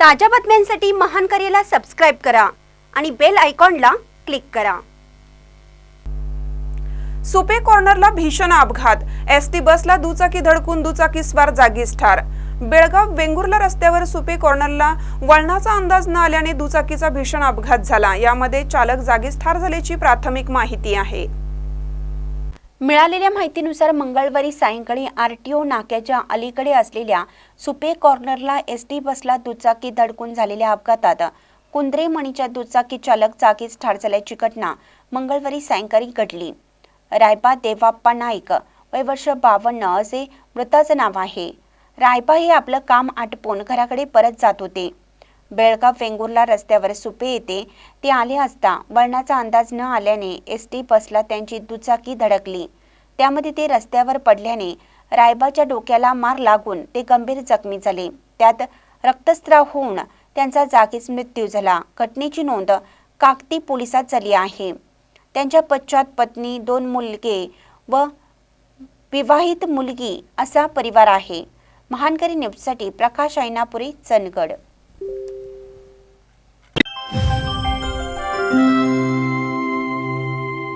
ताज्या बातम्यांसाठी महान करेला सबस्क्राईब करा आणि बेल आयकॉनला क्लिक करा. सुपे कॉर्नरला भीषण अपघात. एस टी बसला दुचाकी धडकून दुचाकीस्वार जागीच ठार. बेळगाव वेंगुर्ला रस्त्यावर सुपे कॉर्नरला वळणाचा अंदाज न आल्याने दुचाकीचा भीषण अपघात झाला. यामध्ये चालक जागीच ठार झाल्याची प्राथमिक माहिती आहे. मिळालेल्या माहितीनुसार मंगळवारी सायंकाळी आर टी ओ नाक्याच्या अलीकडे असलेल्या सुपे कॉर्नरला एस टी बसला दुचाकी धडकून झालेल्या अपघातात कुंद्रे मणीच्या दुचाकी चालक जागीच ठार झाल्याची घटना मंगळवारी सायंकाळी घडली. रायबा देवाप्पा नाईक वय वर्ष बावन्न असे मृताचं नाव आहे. रायबा हे आपलं काम आटपून घराकडे परत जात होते. बेळगाव वेंगुर्ला रस्त्यावर सुपे येथे ते आले असता वळणाचा अंदाज न आल्याने एस टी बसला त्यांची दुचाकी धडकली. त्यामध्ये ते रस्त्यावर पडल्याने रायबाच्या डोक्याला मार लागून ते गंभीर जखमी झाले. त्यात रक्तस्राव होऊन त्यांचा जागीच मृत्यू झाला. घटनेची नोंद काकती पोलिसात झाली आहे. त्यांच्या पश्चात पत्नी दोन मुलगे व विवाहित मुलगी असा परिवार आहे. महानकरी न्यूजसाठी प्रकाश ऐनापुरी चंदगड.